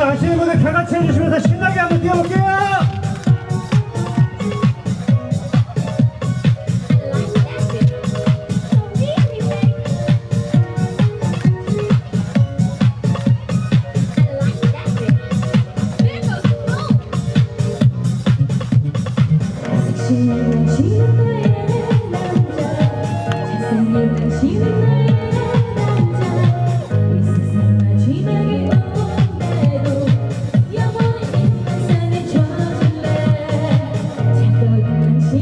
있습니다. 아시는 분들 다 같이 해주시면서 신나게 한번 뛰어볼게요. 섹시한 당신의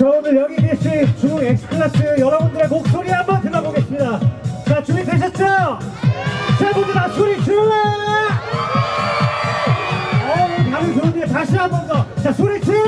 자 오늘 여기 계신 중 X클래스 여러분들의 목소리 한번 들어보겠습니다. 자 준비되셨죠? 자 모두 다 소리 질러! 어우 반응 좋은데 다시 한 번 더 자 소리 질러!